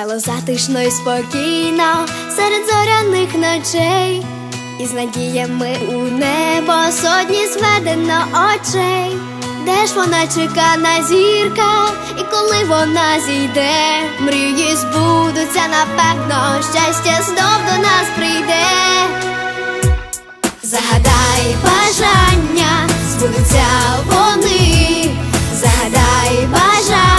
Стало затишно і спокійно серед зоряних ночей, і з надіями у небо сотні зведено очей. Де ж вона чекана зірка, і коли вона зійде, мрії збудуться, напевно, щастя знов до нас прийде. Загадай бажання, збудуться вони, загадай бажання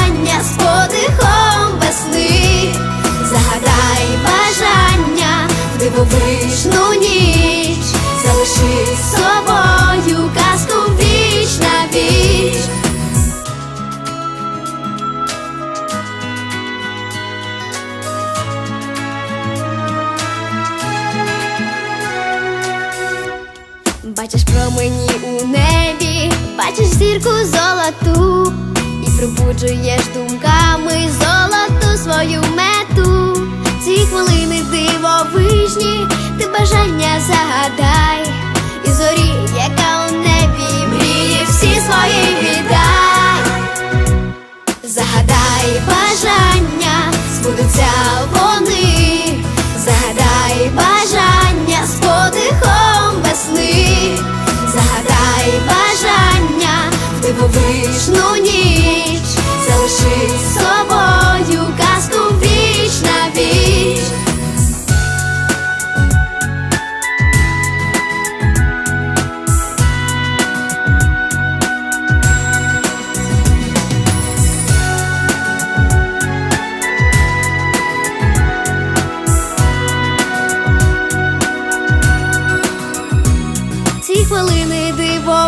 Бачиш промені у небі, бачиш зірку золоту, і пробуджуєш думками золоту свою мету. Ці хвилини дивовижні,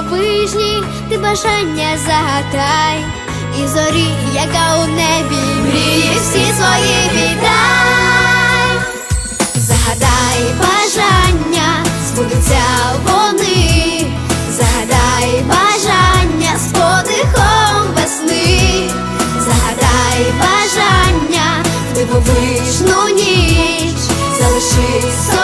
дивовижні, ти бажання загадай, і зорі, яка у небі, мрії всі свої віддай, загадай бажання, збудуться вони, загадай бажання з подихом весни, загадай бажання, в дивовижну ніч, залиши собі